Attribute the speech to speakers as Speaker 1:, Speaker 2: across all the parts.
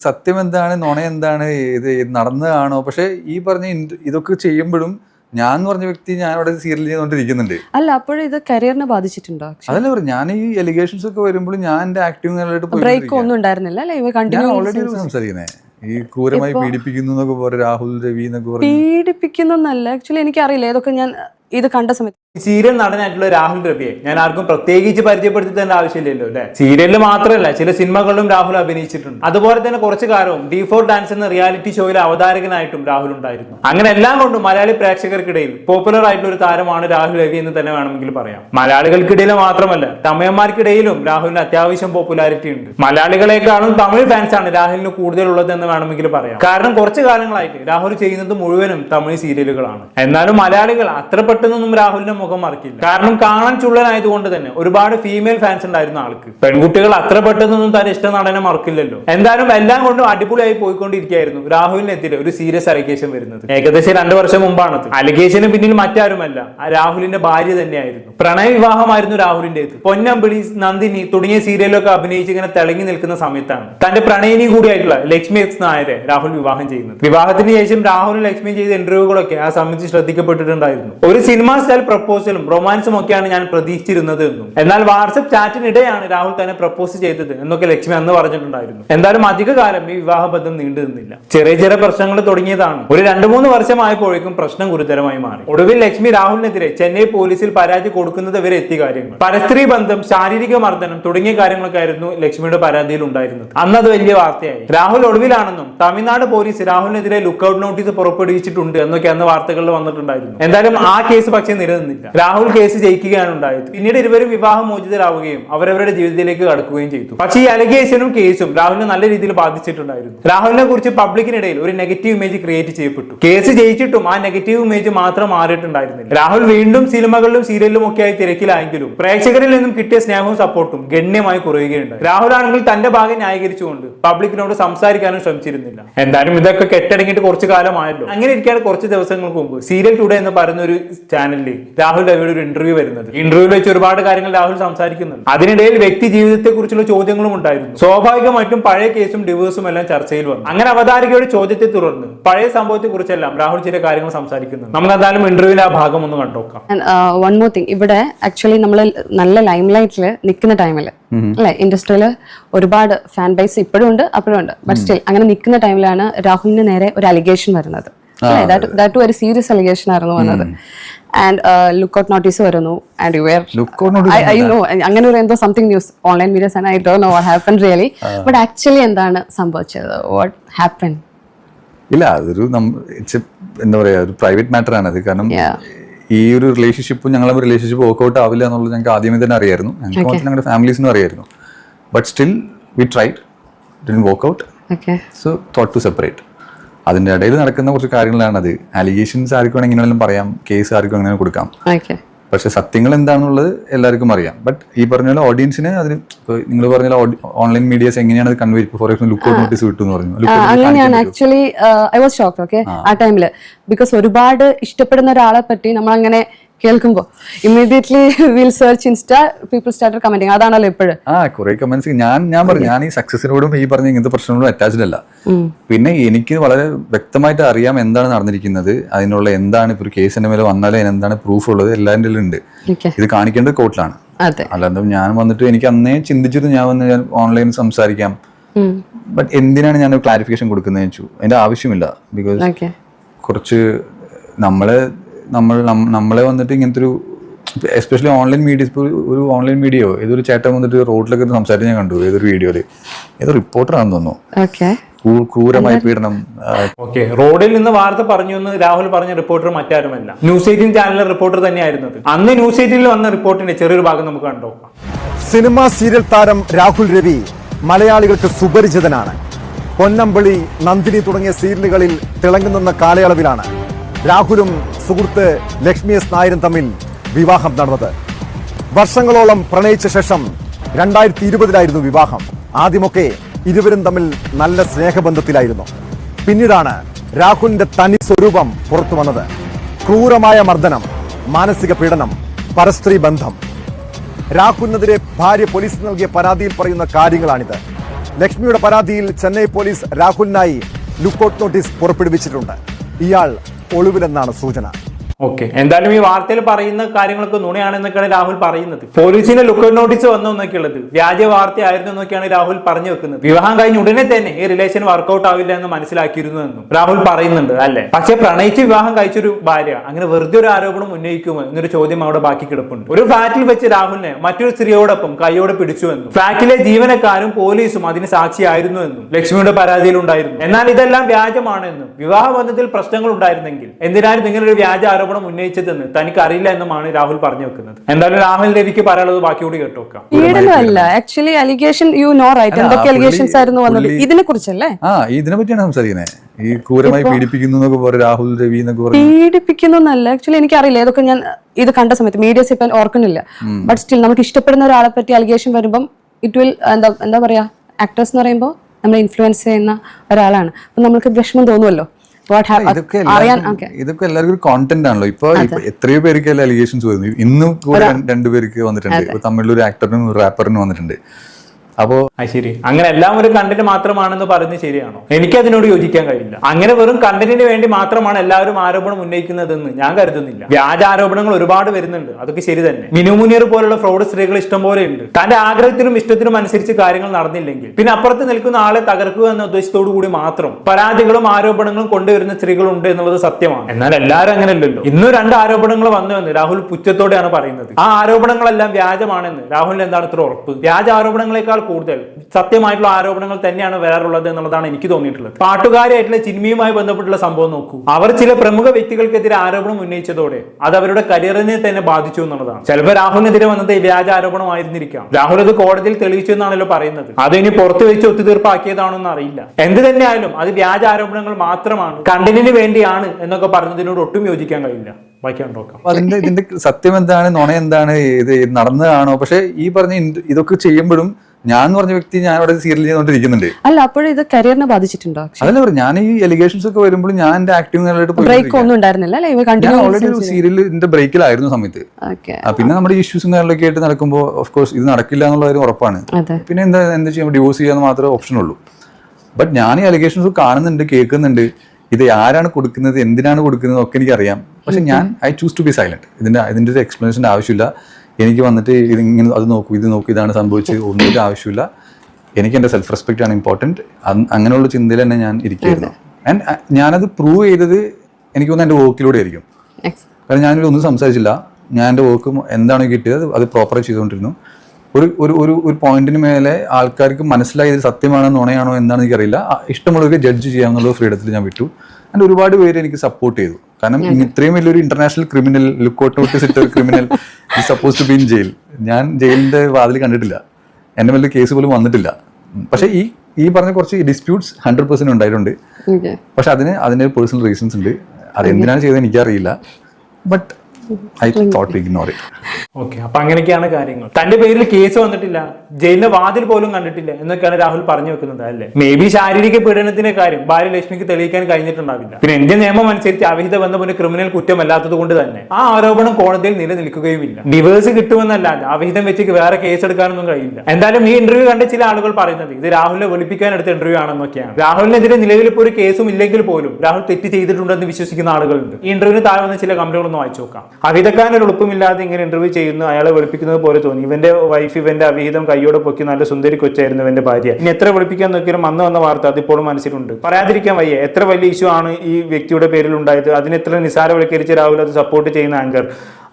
Speaker 1: സത്യം എന്താണ് നുണ എന്താണ് ഇത് നടന്നതാണോ? പക്ഷെ ഈ പറഞ്ഞ ഇതൊക്കെ ചെയ്യുമ്പോഴും ഞാൻ എന്ന് പറഞ്ഞ വ്യക്തി ഞാൻ അവിടെ സീരിയൽ ചെയ്തുകൊണ്ടിരിക്കുന്നുണ്ട്.
Speaker 2: അല്ല അപ്പോഴും ഇത് കരിയറിനെ ബാധിച്ചിട്ടുണ്ടോ
Speaker 1: അതല്ല പറഞ്ഞു ഞാൻ ഈ എലിഗേഷൻസ് ഒക്കെ വരുമ്പോഴും ഞാൻ എന്റെ ആക്ടിങ്
Speaker 2: ബ്രേക്ക് ഒന്നും ഉണ്ടായിരുന്നില്ല
Speaker 1: ഞാൻ ഓൾറെഡി സംസാരിക്കുന്നത് ഈ ക്രൂരമായി പീഡിപ്പിക്കുന്നു എന്നൊക്കെ പറയും രാഹുൽ രവി എന്നൊക്കെ പറയും
Speaker 2: പീഡിപ്പിക്കുന്നല്ല ആക്ച്വലി എനിക്കറിയില്ല. ഇതൊക്കെ ഞാൻ ഇത് കണ്ട സമയത്ത്
Speaker 3: സീരിയൽ നടനായിട്ടുള്ള രാഹുൽ രവിയെ ഞാൻ ആർക്കും പ്രത്യേകിച്ച് പരിചയപ്പെടുത്തി തരേണ്ട ആവശ്യമില്ലല്ലോ അല്ലെ? സീരിയലിൽ മാത്രമല്ല ചില സിനിമകളിലും രാഹുൽ അഭിനയിച്ചിട്ടുണ്ട്. അതുപോലെ തന്നെ കുറച്ചു കാലവും ഡി ഫോർ ഡാൻസ് എന്ന റിയാലിറ്റി ഷോയിലെ അവതാരകനായിട്ടും രാഹുൽ ഉണ്ടായിരുന്നു. അങ്ങനെ എല്ലാം കൊണ്ടും മലയാളി പ്രേക്ഷകർക്കിടയിൽ പോപ്പുലർ ആയിട്ടുള്ള ഒരു താരമാണ് രാഹുൽ രവി എന്ന് തന്നെ വേണമെങ്കിൽ പറയാം. മലയാളികൾക്കിടയിൽ മാത്രമല്ല തമിഴന്മാർക്കിടയിലും രാഹുലിന് അത്യാവശ്യം പോപ്പുലാരിറ്റി ഉണ്ട്. മലയാളികളെക്കാളും തമിഴ് ഫാൻസ് ആണ് രാഹുലിന് കൂടുതലുള്ളത് എന്ന് വേണമെങ്കിൽ പറയാം. കാരണം കുറച്ചു കാലങ്ങളായിട്ട് രാഹുൽ ചെയ്യുന്നത് മുഴുവനും തമിഴ് സീരിയലുകളാണ്. എന്നാലും മലയാളികൾ അത്ര പെട്ടെന്നൊന്നും രാഹുലിന്റെ മുഖം മറക്കില്ല. കാരണം കാണാൻ ചുള്ളനായതുകൊണ്ട് തന്നെ ഒരുപാട് ഫീമെയിൽ ഫാൻസ് ഉണ്ടായിരുന്ന ആൾക്ക്. പെൺകുട്ടികൾ അത്ര പെട്ടെന്നൊന്നും തന്റെ ഇഷ്ട നടനെ മറക്കില്ലല്ലോ. എന്തായാലും എല്ലാം കൊണ്ടും അടിപൊളിയായി പോയിക്കൊണ്ടിരിക്കുകയായിരുന്നു രാഹുലിനെതിരെ ഒരു സീരിയസ് അലഗേഷൻ വരുന്നത്. ഏകദേശം രണ്ടു വർഷം മുമ്പാണത്. അലഗേഷന് പിന്നിൽ മറ്റാരുമല്ല. രാഹുലിന്റെ ഭാര്യ തന്നെയായിരുന്നു. പ്രണയ വിവാഹമായിരുന്നു രാഹുലിന്റേത്. പൊന്നമ്പിളി നന്ദിനി തുടങ്ങിയ സീരിയലൊക്കെ അഭിനയിച്ച് ഇങ്ങനെ തിളങ്ങി നിൽക്കുന്ന സമയത്താണ്. തന്റെ പ്രണയിനി കൂടിയായിട്ടുള്ള ലക്ഷ്മി എക്സ് നായരെ രാഹുൽ വിവാഹം ചെയ്യുന്നത്. വിവാഹത്തിന് ശേഷം രാഹുലും ലക്ഷ്മി ചെയ്ത ഇന്റർവ്യൂകളൊക്കെ ആ സമയത്ത് ശ്രദ്ധിക്കപ്പെട്ടിട്ടുണ്ടായിരുന്നു. ഒരു സിനിമ സ്റ്റൈൽ പ്രപ്പോസലും റൊമാൻസും ഒക്കെയാണ് ഞാൻ പ്രതീക്ഷിച്ചിരുന്നത് എന്നും. എന്നാൽ വാട്സപ്പ് ചാറ്റിനിടെയാണ് രാഹുൽ തന്നെ പ്രപ്പോസ് ചെയ്തത് എന്നൊക്കെ ലക്ഷ്മി അന്ന് പറഞ്ഞിട്ടുണ്ടായിരുന്നു. എന്തായാലും അധിക കാലം ഈ വിവാഹബന്ധം നീണ്ടു നിന്നില്ല ചെറിയ ചെറിയ പ്രശ്നങ്ങൾ തുടങ്ങിയതാണ്. ഒരു രണ്ടു മൂന്ന് വർഷമായപ്പോഴേക്കും പ്രശ്നം ഗുരുതരമായി മാറി. ഒടുവിൽ ലക്ഷ്മി രാഹുലിനെതിരെ ചെന്നൈ പോലീസിൽ പരാതി കൊടുക്കുന്നത് വരെ എത്തിയ കാര്യങ്ങൾ. പരസ്ത്രീ ബന്ധം ശാരീരിക മർദ്ദനം തുടങ്ങിയ കാര്യങ്ങളൊക്കെ ആയിരുന്നു ലക്ഷ്മിയുടെ പരാതിയിൽ ഉണ്ടായിരുന്നത്. അന്നത് വലിയ വാർത്തയായി. രാഹുൽ ഒടുവിലാണെന്നും തമിഴ്നാട് പോലീസ് രാഹുലിനെതിരെ ലുക്കൌട്ട് നോട്ടീസ് പുറപ്പെടുവിച്ചിട്ടുണ്ട് എന്നൊക്കെ അന്ന് വാർത്തകളിൽ വന്നിട്ടുണ്ടായിരുന്നു. എന്തായാലും ആ കേസ് പക്ഷേ നിലനിന്നില്ല. രാഹുൽ കേസ് ജയിക്കുകയാണ് ഉണ്ടായത്. പിന്നീട് ഇരുവരും വിവാഹം മോചിതരാവുകയും അവരവരുടെ ജീവിതത്തിലേക്ക് കടക്കുകയും ചെയ്തു. പക്ഷേ ഈ അലഗേഷനും കേസും രാഹുലിനെ നല്ല രീതിയിൽ ബാധിച്ചിട്ടുണ്ടായിരുന്നു. രാഹുലിനെ കുറിച്ച് പബ്ലിക്കിനിടയിൽ ഒരു നെഗറ്റീവ് ഇമേജ് ക്രിയേറ്റ് ചെയ്യപ്പെട്ടു. കേസ് ജയിച്ചിട്ടും ആ നെഗറ്റീവ് ഇമേജ് മാത്രം മാറിയിട്ടുണ്ടായിരുന്നില്ല. രാഹുൽ വീണ്ടും സിനിമകളിലും സീരിയലിലും ഒക്കെ ആയി തിരക്കിലായെങ്കിലും പ്രേക്ഷകരിൽ നിന്നും കിട്ടിയ സ്നേഹവും സപ്പോർട്ടും ഗണ്യമായി കുറയുകയുണ്ടായി. രാഹുൽ ആണെങ്കിൽ തന്റെ ഭാഗം ന്യായീകരിച്ചുകൊണ്ട് പബ്ലിക്കിനോട് സംസാരിക്കാനും ശ്രമിച്ചിരുന്നില്ല. എന്തായാലും ഇതൊക്കെ കെട്ടടങ്ങിയിട്ട് കുറച്ച് കാലമായല്ലോ. അങ്ങനെ ഇരിക്കാൻ കുറച്ച് ദിവസങ്ങൾക്ക് മുമ്പ് സീരിയൽ ടുഡേ എന്ന് പറയുന്ന ഒരു ചാനലിൽ രാഹുൽ രവിയുടെ ഒരു ഇന്റർവ്യൂ വരുന്നത്. ഇന്റർവ്യൂവിൽ വെച്ച് ഒരുപാട് കാര്യങ്ങൾ രാഹുൽ സംസാരിക്കുന്നുണ്ട്. അതിനിടയിൽ വ്യക്തി ജീവിതത്തെ കുറിച്ചുള്ള ചോദ്യങ്ങളും ഉണ്ടായിരുന്നു. സ്വാഭാവികമായിട്ടും പഴയ കേസും ഡിവോഴ്സും എല്ലാം ചർച്ചയിൽ വന്നു. അങ്ങനെ അവതാരികയുടെ ചോദ്യത്തെ തുടർന്ന് പഴയ സംഭവത്തെ കുറിച്ചെല്ലാം രാഹുൽ ചില കാര്യങ്ങൾ സംസാരിക്കുന്നുണ്ട്. നമ്മൾ എന്തായാലും ഇന്റർവ്യൂവിൽ ആ ഭാഗം ഒന്ന് കണ്ടോക്കാം.
Speaker 2: വൺ മോർ തിങ് ഇവിടെ ആക്ച്വലി നമ്മൾ നല്ല ലൈം ലൈറ്റിൽ നിൽക്കുന്ന ടൈമിൽ അല്ലെ? ഇൻഡസ്ട്രിയിൽ ഒരുപാട് ഫാൻ ബൈസ് ഇപ്പോഴും ഉണ്ട് അപ്പോഴും ഉണ്ട്. ബട്ട് സ്റ്റിൽ അങ്ങനെ നിൽക്കുന്ന ടൈമിലാണ് രാഹുലിന് നേരെ ഒരു അലിഗേഷൻ വരുന്നത്. ദാറ്റ് ഒരു സീരിയസ് അലിഗേഷൻ ആയിരുന്നു വന്നത്. ആൻഡ് ലുക്കൗട്ട് നോട്ടീസ് വരുന്നു. And you were I know അങ്ങനെ ഒരു എന്തോ something news online medias and I do know what happen really but actually എന്താണ് സംഭവിച്ചത്? വാട്ട് ഹാപ്പൻ
Speaker 1: ഇല്ല അതൊരു എന്താ പറയാ ഒരു പ്രൈവറ്റ് മാറ്റർ ആണ് അത്. കാരണം. ഈ ഒരു റിലേഷൻഷിപ്പ് ഞങ്ങളെ റിലേഷൻഷിപ്പ് വർക്ക്ഔട്ട് ആവില്ല എന്നുള്ളത് ഞങ്ങൾക്ക് ആദ്യമേ തന്നെ അറിയായിരുന്നു. ഞങ്ങൾക്ക് ഞങ്ങളുടെ ഫാമിലീസിനും അറിയായിരുന്നു. But still we tried didn't work out so thought to separate അതിന്റെ ഇടയിൽ നടക്കുന്ന കുറച്ച് കാര്യങ്ങളാണ് അത്. അലിഗേഷൻസ് ആർക്കും വേണമെങ്കിൽ ഇങ്ങനെയെല്ലാം പറയാം കേസ് ആർക്കും അങ്ങനെ കൊടുക്കാം. പക്ഷെ സത്യങ്ങൾ എന്താണെന്നുള്ളത് എല്ലാവർക്കും അറിയാം. ബട്ട് ഈ പറഞ്ഞ പോലെ ഓഡിയൻസിന് അതിന് നിങ്ങൾ പറഞ്ഞ ഓൺലൈൻ മീഡിയസ് എങ്ങനെയാണ് convey for example look notice കിട്ടും കാണിക്കാൻ പറ്റുമോ?
Speaker 2: Actually I was shock okay ആ. ടൈമിൽ ബിക്കോസ് ഒരുപാട് ഇഷ്ടപ്പെടുന്ന ഒരാളെ പറ്റി നമ്മൾ അങ്ങനെ കേൾക്കുമ്പോൾ immediately will search insta people start commenting അതാണല്ലോ എപ്പോഴും
Speaker 1: ആ കുറെ കമന്റ്സ് ഞാൻ ഞാൻ പറഞ്ഞു ഞാൻ ഈ സക്സസിനോടും ഈ പറഞ്ഞ ഇങ്ങനത്തെ പ്രശ്നങ്ങളോടും അറ്റാച്ച്ഡ് അല്ല. പിന്നെ എനിക്ക് വളരെ വ്യക്തമായിട്ട് അറിയാം എന്താണ് നടന്നിരിക്കുന്നത് അതിനുള്ള എന്താണ് ഇപ്പൊ ഒരു കേസ് എന്റെ മേലെ വന്നാലും അതിന് എന്താണ് പ്രൂഫ് ഉള്ളത് എല്ലാവരുടെ ഉണ്ട് ഇത് കാണിക്കേണ്ടത് കോർട്ടിലാണ് അല്ലാതെ ഞാൻ വന്നിട്ട് എനിക്ക് അന്നേ ചിന്തിച്ചിട്ട് ഞാൻ വന്ന് ഞാൻ ഓൺലൈൻ സംസാരിക്കാം. ബട്ട് എന്തിനാണ് ഞാൻ ക്ലാരിഫിക്കേഷൻ കൊടുക്കുന്നത് വെച്ചു? അതിന്റെ ആവശ്യമില്ല. ബിക്കോസ് കുറച്ച് നമ്മളെ നമ്മൾ നമ്മളെ വന്നിട്ട് ഇങ്ങനത്തെ ഒരു എസ്പെഷ്യലി ഓൺലൈൻ മീഡിയ ഇപ്പോൾ ഒരു ഓൺലൈൻ മീഡിയയോ ഏതൊരു ചേട്ടൻ വന്നിട്ട് റോഡിലൊക്കെ സംസാരിച്ച് ഞാൻ കണ്ടു ഏതൊരു വീഡിയോയിൽ ഏതോ റിപ്പോർട്ടറാണെന്ന് തോന്നുന്നു.
Speaker 2: ക്രൂരമായി
Speaker 1: ക്രൂ- ക്രൂരമായ പീഡനം
Speaker 3: ഓക്കെ റോഡിൽ നിന്ന് വാർത്ത പറഞ്ഞു എന്ന് രാഹുൽ പറഞ്ഞ റിപ്പോർട്ടർ മറ്റാരുമല്ല. ന്യൂസ് എയ്റ്റീൻ ചാനലിലെ റിപ്പോർട്ടർ തന്നെയായിരുന്നത് അന്ന് ന്യൂസ് എയ്റ്റീനിൽ വന്ന റിപ്പോർട്ടിന്റെ ചെറിയൊരു ഭാഗം നമുക്ക് കണ്ടോ
Speaker 4: സിനിമാ സീരിയൽ താരം രാഹുൽ രവി മലയാളികൾക്ക് സുപരിചിതനാണ്. പൊന്നമ്പളി നന്ദിനി തുടങ്ങിയ സീരിയലുകളിൽ തിളങ്ങി നിന്ന കാലയളവിലാണ്. രാഹുലും സുഹൃത്ത് ലക്ഷ്മി എസ് നായരും തമ്മിൽ വിവാഹം നടന്നത്. വർഷങ്ങളോളം പ്രണയിച്ച ശേഷം രണ്ടായിരത്തി ഇരുപതിലായിരുന്നു വിവാഹം. ആദ്യമൊക്കെ ഇരുവരും തമ്മിൽ നല്ല സ്നേഹബന്ധത്തിലായിരുന്നു. പിന്നീടാണ് രാഹുലിന്റെ തനി സ്വരൂപം പുറത്തു വന്നത്. ക്രൂരമായ മർദ്ദനം മാനസിക പീഡനം പരസ്ത്രീ ബന്ധം. രാഹുലിനെതിരെ ഭാര്യ പോലീസ് നൽകിയ പരാതിയിൽ പറയുന്ന കാര്യങ്ങളാണിത്. ലക്ഷ്മിയുടെ പരാതിയിൽ ചെന്നൈ പോലീസ് രാഹുലിനായി ലുക്കൌട്ട് നോട്ടീസ് പുറപ്പെടുവിച്ചിട്ടുണ്ട്. ഇയാൾ ഒളിവിലെന്നാണ് സൂചന.
Speaker 3: ഓക്കെ. എന്തായാലും ഈ വാർത്തയിൽ പറയുന്ന കാര്യങ്ങളൊക്കെ നുണയാണെന്നൊക്കെയാണ് രാഹുൽ പറയുന്നത്. പോലീസിന്റെ ലുക്ക് നോട്ടീസ് വന്നു എന്നൊക്കെയുള്ളത്. വ്യാജ വാർത്തയായിരുന്നു എന്നൊക്കെയാണ് രാഹുൽ പറഞ്ഞു വെക്കുന്നത്. വിവാഹം കഴിഞ്ഞ ഉടനെ തന്നെ ഈ റിലേഷൻ വർക്കൗട്ട് ആവില്ല എന്ന് മനസ്സിലാക്കിയിരുന്നു എന്നും രാഹുൽ പറയുന്നുണ്ട് അല്ലെ? പക്ഷെ പ്രണയിച്ച് വിവാഹം കഴിച്ചൊരു ഭാര്യ അങ്ങനെ വെറുതെ ഒരു ആരോപണം ഉന്നയിക്കുമോ എന്നൊരു ചോദ്യം അവിടെ ബാക്കി കിടപ്പുണ്ട്. ഒരു ഫ്ലാറ്റിൽ വെച്ച് രാഹുലിനെ മറ്റൊരു സ്ത്രീയോടൊപ്പം കൈയോടെ പിടിച്ചു എന്നും ഫ്ലാറ്റിലെ ജീവനക്കാരും പോലീസും അതിന് സാക്ഷിയായിരുന്നു എന്നും ലക്ഷ്മിയുടെ പരാതിയിൽ ഉണ്ടായിരുന്നു. എന്നാൽ ഇതെല്ലാം വ്യാജമാണെന്നും വിവാഹ ബന്ധത്തിൽ പ്രശ്നങ്ങൾ ഉണ്ടായിരുന്നെങ്കിൽ എന്തിനായിരുന്നു ഇങ്ങനെ ഒരു വ്യാജ ആരോപണം ഉന്നയിച്ചതെന്ന് തനിക്ക് അറിയില്ല എന്നുമാണ് രാഹുൽ പറഞ്ഞു വെക്കുന്നത്. എന്തായാലും രാഹുൽ രവിക്ക് പറയാനുള്ളത് ബാക്കി കൂടി കേട്ടോക്കാം
Speaker 2: പീഡനമല്ല actually allegation you know right എന്തൊക്കെ അലിഗേഷൻസ് ആയിരുന്നു വന്നത്? ഇതിനെ കുറിച്ചല്ലേ?
Speaker 1: ആ ഇതിനെ പറ്റിയാണ് സംസാരിക്കുന്നത് ഈ ക്രൂരമായി പീഡിപ്പിക്കുന്നു എന്നൊക്കെ പറയും രാഹുൽ രവി എന്നൊക്കെ പറയും
Speaker 2: പീഡിപ്പിക്കുന്നല്ല ആക്ച്വലി എനിക്കറിയില്ല. ഇതൊക്കെ ഞാൻ ഇത് കണ്ട സമയത്ത് മീഡിയസ് ഇപ്പം ഓർക്കുന്നില്ല. ബട്ട് സ്റ്റിൽ നമുക്ക് ഇഷ്ടപ്പെടുന്ന ഒരാളെ പറ്റി അലിഗേഷൻ വരുമ്പോൾ ഇറ്റ് വിൽ എന്താ എന്താ പറയാ? ആക്ടേഴ്സ് എന്ന് പറയുമ്പോൾ നമ്മൾ ഇൻഫ്ലുവൻസ് ചെയ്യുന്ന ഒരാളാണ്. അപ്പം നമുക്ക് വിഷമം തോന്നുമല്ലോ
Speaker 1: ഇതൊക്കെ എല്ലാവർക്കും- ഇതൊക്കെ എല്ലാവർക്കും ഒരു കോണ്ടന്റ് ആണല്ലോ. ഇപ്പൊ എത്രയോ പേർക്ക് അലിഗേഷൻസ് വരുന്നു ഇന്നും രണ്ടുപേർക്ക് വന്നിട്ടുണ്ട്. ഇപ്പൊ തമിഴിൽ ഒരു ആക്ടറിനും റാപ്പറിനും വന്നിട്ടുണ്ട്. അപ്പോ
Speaker 3: അത് ശരി. അങ്ങനെ എല്ലാം ഒരു കണ്ടന്റ് മാത്രമാണെന്ന് പറയുന്നത് ശരിയാണോ? എനിക്ക് അതിനോട് യോജിക്കാൻ കഴിയില്ല. അങ്ങനെ വെറും കണ്ടന്റിന് വേണ്ടി മാത്രമാണ് എല്ലാവരും ആരോപണം ഉന്നയിക്കുന്നതെന്ന് ഞാൻ കരുതുന്നില്ല. വ്യാജ ആരോപണങ്ങൾ ഒരുപാട് വരുന്നുണ്ട്. അതൊക്കെ ശരി തന്നെ. മിനുമുനിയർ പോലുള്ള ഫ്രോഡ് സ്ത്രീകൾ ഇഷ്ടം പോലെ ഉണ്ട്. തന്റെ ആഗ്രഹത്തിനും ഇഷ്ടത്തിനും അനുസരിച്ച് കാര്യങ്ങൾ നടന്നില്ലെങ്കിൽ പിന്നെ അപ്പുറത്ത് നിൽക്കുന്ന ആളെ തകർക്കുക എന്ന ഉദ്ദേശത്തോടു കൂടി മാത്രം പരാതികളും ആരോപണങ്ങളും കൊണ്ടുവരുന്ന സ്ത്രീകളുണ്ട് എന്നുള്ളത് സത്യമാണ്. എന്നാൽ എല്ലാവരും അങ്ങനെ അല്ലല്ലോ ഇന്നും രണ്ട് ആരോപണങ്ങൾ വന്നു എന്ന് രാഹുൽ പുച്ഛത്തോടെയാണ് പറയുന്നത്. ആ ആരോപണങ്ങളെല്ലാം വ്യാജമാണെന്ന് രാഹുലിന് എന്താണ് ഇത്ര ഉറപ്പ്? വ്യാജ ആരോപണങ്ങളെക്കാൾ കൂടുതൽ. സത്യമായിട്ടുള്ള ആരോപണങ്ങൾ തന്നെയാണ് വരാറുള്ളത് എന്നുള്ളതാണ് എനിക്ക് തോന്നിയിട്ടുള്ളത്. പാട്ടുകാരായിട്ടുള്ള ചിന്മയുമായി ബന്ധപ്പെട്ടുള്ള സംഭവം നോക്കൂ. അവർ ചില പ്രമുഖ വ്യക്തികൾക്കെതിരെ ആരോപണം ഉന്നയിച്ചതോടെ അത് അവരുടെ കരിയറിനെ തന്നെ ബാധിച്ചു എന്നുള്ളതാണ്. ചിലപ്പോൾ രാഹുലിനെതിരെ വന്നത് വ്യാജ ആരോപണമായിരുന്നിരിക്കാം. രാഹുൽ അത് കോടതിയിൽ തെളിയിച്ചു എന്നാണല്ലോ പറയുന്നത്. അത് ഇനി പുറത്തു വെച്ച് ഒത്തുതീർപ്പാക്കിയതാണെന്ന് അറിയില്ല. എന്ത് തന്നെയായാലും അത് വ്യാജ ആരോപണങ്ങൾ മാത്രമാണ്. കണ്ടന്റിന് വേണ്ടിയാണ് എന്നൊക്കെ പറഞ്ഞതിനോട് ഒട്ടും യോജിക്കാൻ കഴിയില്ല. നോക്കാം
Speaker 1: അതിന്റെ ഇതിന്റെ സത്യം എന്താണ് നുണ എന്താണ് ഇത് നടന്നതാണോ? പക്ഷെ ഈ പറഞ്ഞ ഇതൊക്കെ ചെയ്യുമ്പോഴും ഞാൻ എന്ന് പറഞ്ഞ വ്യക്തി ഞാൻ അവിടെ സീരിയൽ ചെയ്തുകൊണ്ടിരിക്കുന്നുണ്ട്.
Speaker 2: അല്ല അപ്പോഴും ഇത് കരിയറിനെ ബാധിച്ചിട്ടുണ്ടോ?
Speaker 1: അതല്ല പറഞ്ഞു ഞാൻ ഈ എലിഗേഷൻസ് ഒക്കെ വരുമ്പോൾ ഞാൻ എന്റെ നല്ലതായിട്ട്
Speaker 2: ബ്രേക്ക് ഒന്നും ഉണ്ടായിരുന്നില്ല
Speaker 1: ഓൾറെഡി സീരിയലിന്റെ ബ്രേക്കിലായിരുന്നു സമയത്ത്. പിന്നെ നമ്മുടെ ഇഷ്യൂസും കാര്യങ്ങളൊക്കെ ആയിട്ട് നടക്കുമ്പോൾ ഓഫ് കോഴ്സ് ഇത് നടക്കില്ല എന്നുള്ള കാര്യം ഉറപ്പാണ്. പിന്നെ എന്താ എന്താ ചെയ്യാൻ ഡിവോഴ്സ് ചെയ്യാന്ന് മാത്രമേ ഓപ്ഷൻ ഉള്ളൂ. ബട്ട് ഞാൻ ഈ അലിഗേഷൻസ് കാണുന്നുണ്ട് കേൾക്കുന്നുണ്ട്. ഇത് ആരാണ് കൊടുക്കുന്നത് എന്തിനാണ് കൊടുക്കുന്നത് ഒക്കെ എനിക്കറിയാം. പക്ഷെ ഞാൻ I choose to be silent ഇതിന്റെ ഇതിന്റെ ഒരു എക്സ്പ്ലനേഷന്റെ ആവശ്യമില്ല. എനിക്ക് വന്നിട്ട് ഇതിങ്ങനെ അത് നോക്കൂ ഇത് നോക്കൂ ഇതാണ് സംഭവിച്ചത്. ഒന്നും ആവശ്യമില്ല എനിക്ക് എന്റെ സെൽഫ് റെസ്പെക്റ്റ് ആണ് ഇമ്പോർട്ടന്റ് അങ്ങനെയുള്ള ചിന്തയിൽ തന്നെ ഞാൻ ഇരിക്കുകയായിരുന്നു. ആൻഡ് ഞാനത് പ്രൂവ് ചെയ്തത് എനിക്ക് തോന്നുന്നു എന്റെ വർക്കിലൂടെ ആയിരിക്കും. കാരണം ഞാനിവിടെ ഒന്നും സംസാരിച്ചില്ല. ഞാൻ എന്റെ വർക്ക് എന്താണ് കിട്ടിയത് അത് പ്രോപ്പറായി ചെയ്തുകൊണ്ടിരുന്നു. ഒരു ഒരു ഒരു ഒരു പോയിന്റിന് മേലെ ആൾക്കാർക്ക് മനസ്സിലായി ഇത് സത്യമാണോ നുണയാണോ എന്താണെന്ന് എനിക്കറിയില്ല. ഇഷ്ടമുള്ളവർക്ക് ജഡ്ജ് ചെയ്യാമെന്നുള്ള ഫ്രീഡത്തിൽ ഞാൻ വിട്ടു. ആൻഡ് ഒരുപാട് പേര് എനിക്ക് സപ്പോർട്ട് ചെയ്തു. കാരണം ഇത്രയും വലിയൊരു ഇന്റർനാഷണൽ ക്രിമിനൽ ലുക്കൗട്ട് നോട്ടീസ് ഇട്ട ഒരു criminal suppose to be in jail ഞാൻ ജയിലിന്റെ വാതിൽ കണ്ടിട്ടില്ല. എന്നെ വലിയ കേസ് പോലും വന്നിട്ടില്ല. പക്ഷെ ഈ ഈ പറഞ്ഞ കുറച്ച് ഡിസ്പ്യൂട്ട്സ് ഹൺഡ്രഡ് പെർസെന്റ് ഉണ്ടായിട്ടുണ്ട്. പക്ഷെ അതിന് അതിന് പേഴ്സണൽ റീസൺസ് ഉണ്ട്. അത് എന്തിനാണ് ചെയ്തത് എനിക്കറിയില്ല. But I thought ignore it
Speaker 3: okay അപ്പൊ അങ്ങനെയൊക്കെയാണ് കാര്യങ്ങൾ. തന്റെ പേരിൽ കേസ് വന്നിട്ടില്ല. ജയിലിന്റെ വാതിൽ പോലും കണ്ടിട്ടില്ല എന്നൊക്കെയാണ് രാഹുൽ പറഞ്ഞു വെക്കുന്നത് അല്ലേ? മേ ബി ശാരീരിക പീഡനത്തിന്റെ കാര്യം ഭാര്യ ലക്ഷ്മിക്ക് തെളിയിക്കാൻ കഴിഞ്ഞിട്ടുണ്ടാവില്ല. പിന്നെ ഇന്ത്യൻ നിയമം അനുസരിച്ച് അവിഹിത ബന്ധം ഒരു ക്രിമിനൽ കുറ്റമല്ലാത്തത് കൊണ്ട് തന്നെ ആ ആരോപണം കോടതിയിൽ നിലനിൽക്കുകയുമില്ല. ഡിവേഴ്സ് കിട്ടുമെന്നല്ലാതെ അവിഹിതം വെച്ച് വേറെ കേസ് എടുക്കാനൊന്നും കഴിയില്ല. എന്തായാലും ഈ ഇന്റർവ്യൂ കണ്ട ചില ആളുകൾ പറയുന്നത് ഇത് രാഹുലിനെ വെളുപ്പിക്കാൻ എടുത്ത ഇന്റർവ്യൂ ആണെന്നൊക്കെയാണ്. രാഹുലിനെതിരെ നിലവിൽ ഇപ്പോൾ ഒരു കേസും ഇല്ലെങ്കിൽ പോലും രാഹുൽ തെറ്റ് ചെയ്തിട്ടുണ്ടെന്ന് വിശ്വസിക്കുന്ന ആളുകളുണ്ട്. ഈ ഇന്റർവ്യൂവിന് താഴെ വന്ന ചില കമന്റുകളൊന്ന് വായിച്ചു നോക്കാം. അവിധക്കാരൻ ഒരു ഉളുപ്പമില്ലാതെ ഇങ്ങനെ ഇന്റർവ്യൂ ചെയ്യുന്നു അയാളെ വെളുപ്പിക്കുന്നത് പോലെ തോന്നി. ഇവന്റെ വൈഫ് ഇവന്റെ അവിഹിതം കൈയോടെ പൊക്കി നല്ല സുന്ദരി കൊച്ചായിരുന്നു ഇവന്റെ ഭാര്യ. ഇനി എത്ര വെളുപ്പിക്കാൻ നോക്കിയാലും അന്ന് വന്ന വാർത്ത അതിപ്പോഴും മനസ്സിലുണ്ട്. പറയാതിരിക്കാൻ വയ്യ. എത്ര വലിയ ഇഷ്യൂ ആണ് ഈ വ്യക്തിയുടെ പേരിൽ ഉണ്ടായത്? അതിന് എത്ര നിസാരവൽക്കരിച്ച് രാഹുൽ അത് സപ്പോർട്ട് ചെയ്യുന്ന ആങ്കർ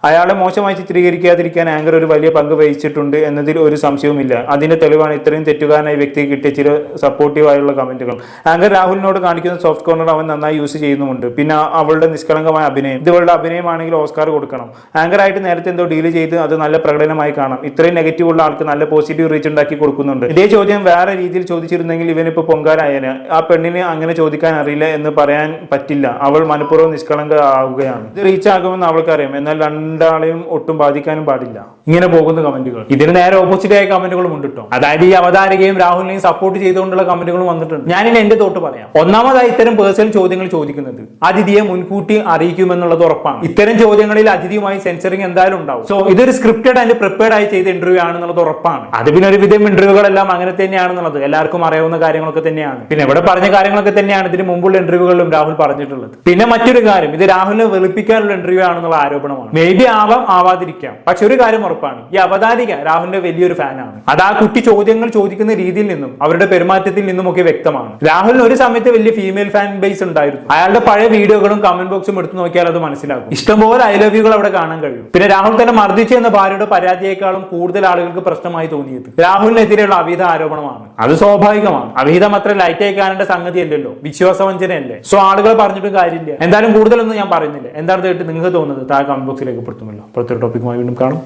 Speaker 3: അയാളെ മോശമായി ചിത്രീകരിക്കാതിരിക്കാൻ ആങ്കർ ഒരു വലിയ പങ്ക് വഹിച്ചിട്ടുണ്ട് എന്നതിൽ ഒരു സംശയവുമില്ല. അതിന്റെ തെളിവാണ് ഇത്രയും തെറ്റുകാരനായി വ്യക്തി കിട്ടിയ ചില സപ്പോർട്ടീവായുള്ള കമന്റുകൾ ആങ്കർ രാഹുലിനോട് കാണിക്കുന്ന സോഫ്റ്റ് കോർണർ അവൻ നന്നായി യൂസ് ചെയ്യുന്നുമുണ്ട്. പിന്നെ അവളുടെ നിഷ്കളങ്കമായ അഭിനയം. ഇതുവളുടെ അഭിനയമാണെങ്കിൽ ഓസ്കാർ കൊടുക്കണം. ആങ്കർ ആയിട്ട് നേരത്തെ എന്തോ ഡീൽ ചെയ്ത് അത് നല്ല പ്രകടനമായി കാണാം. ഇത്രയും നെഗറ്റീവ് ഉള്ള ആൾക്ക് നല്ല പോസിറ്റീവ് റീച്ച് ഉണ്ടാക്കി കൊടുക്കുന്നുണ്ട്. ഇതേ ചോദ്യം വേറെ രീതിയിൽ ചോദിച്ചിരുന്നെങ്കിൽ ഇവനിപ്പോ പൊങ്കാലായനെ ആ പെണ്ണിന് അങ്ങനെ ചോദിക്കാൻ അറിയില്ല എന്ന് പറയാൻ പറ്റില്ല. അവൾ മനഃപൂർവം നിഷ്കളങ്ക ആവുകയാണ്. ഇത് റീച്ച് ആകുമെന്ന് അവൾക്കറിയാം. എന്നാൽ രണ്ടാളെയും ഒട്ടും ബാധിക്കാനും പാടില്ല. ഇങ്ങനെ പോകുന്ന കമന്റുകൾ. ഇതിന് നേരെ ഓപ്പോസിറ്റ് ആയ കമന്റുകളും ഉണ്ട് കേട്ടോ അതായത് ഈ അവതാരകയും രാഹുലിനെയും സപ്പോർട്ട് ചെയ്തുകൊണ്ടുള്ള കമന്റുകളും വന്നിട്ടുണ്ട്. ഞാൻ ഇനി എന്റെ തോട്ട് പറയാം. ഒന്നാമതായി ഇത്തരം പേഴ്സണൽ ചോദ്യങ്ങൾ ചോദിക്കുന്നത് അതിഥിയെ മുൻകൂട്ടി അറിയിക്കുമെന്നുള്ളത് ഉറപ്പാണ്. ഇത്തരം ചോദ്യങ്ങളിൽ അതിഥിയുമായി സെൻസറിങ് എന്തായാലും ഉണ്ടാവും. സോ ഇതൊരു സ്ക്രിപ്റ്റഡ് ആൻഡ് പ്രിപ്പയർഡ് ആയി ചെയ്ത ഇന്റർവ്യൂ ആണെന്നുള്ളത് ഉറപ്പാണ്. അത് പിന്നെ ഒരുവിധം ഇന്റർവ്യൂകളെല്ലാം അങ്ങനെ തന്നെയാണെന്നുള്ളത് എല്ലാവർക്കും അറിയാവുന്ന കാര്യങ്ങളൊക്കെ തന്നെയാണ്. പിന്നെ ഇവിടെ പറഞ്ഞ കാര്യങ്ങളൊക്കെ തന്നെയാണ് ഇതിന് മുമ്പുള്ള ഇന്റർവ്യൂകളിലും രാഹുൽ പറഞ്ഞിട്ടുള്ളത്. പിന്നെ മറ്റൊരു കാര്യം ഇത് രാഹുലിനെ വെളുപ്പിക്കാനുള്ള ഇന്റർവ്യൂ ആണെന്നുള്ള ആരോപണമാണ്. മേ ബി ആവാം ആവാതിരിക്കാം. പക്ഷെ ഒരു കാര്യം ഉറപ്പാണ്. ഈ അവതാരിക രാഹുലിന്റെ വലിയൊരു ഫാനാണ്. അത് ആ കുട്ടി ചോദ്യങ്ങൾ ചോദിക്കുന്ന രീതിയിൽ നിന്നും അവരുടെ പെരുമാറ്റത്തിൽ നിന്നും ഒക്കെ വ്യക്തമാണ്. രാഹുലിന് ഒരു സമയത്ത് വലിയ ഫീമെയിൽ ഫാൻ ബേസ് ഉണ്ടായിരുന്നു. അയാളുടെ പഴയ വീഡിയോകളും കമന്റ് ബോക്സും എടുത്തു നോക്കിയാൽ അത് മനസ്സിലാകും. ഇഷ്ടംപോലെ ഐ ലവ് യുകൾ അവിടെ കാണാൻ കഴിയും. പിന്നെ രാഹുൽ തന്നെ മർദ്ദിച്ചു എന്ന ഭാര്യയുടെ പരാജയേക്കാളും കൂടുതൽ ആളുകൾക്ക് പ്രശ്നമായി തോന്നിയത്. രാഹുലിനെതിരെയുള്ള അവിഹിത ആരോപണമാണ്. അത് സ്വാഭാവികമാണ്. അവിഹിതം അത്ര ലൈറ്റ് ആയി കാണേണ്ട സംഗതി അല്ലല്ലോ വിശ്വാസവഞ്ചനയല്ലേ. സോ ആളുകൾ പറഞ്ഞിട്ടും കാര്യമില്ല. എന്തായാലും കൂടുതലൊന്നും ഞാൻ പറയുന്നില്ല. എന്താണ് കേട്ട് നിങ്ങൾക്ക് തോന്നുന്നത്? താഴെ കമന്റ് ബോക്സിലേക്ക് പെടുത്തുമല്ലോ അപ്പോഴത്തെ ടോപ്പിക്കുമായി വീണ്ടും കാണും.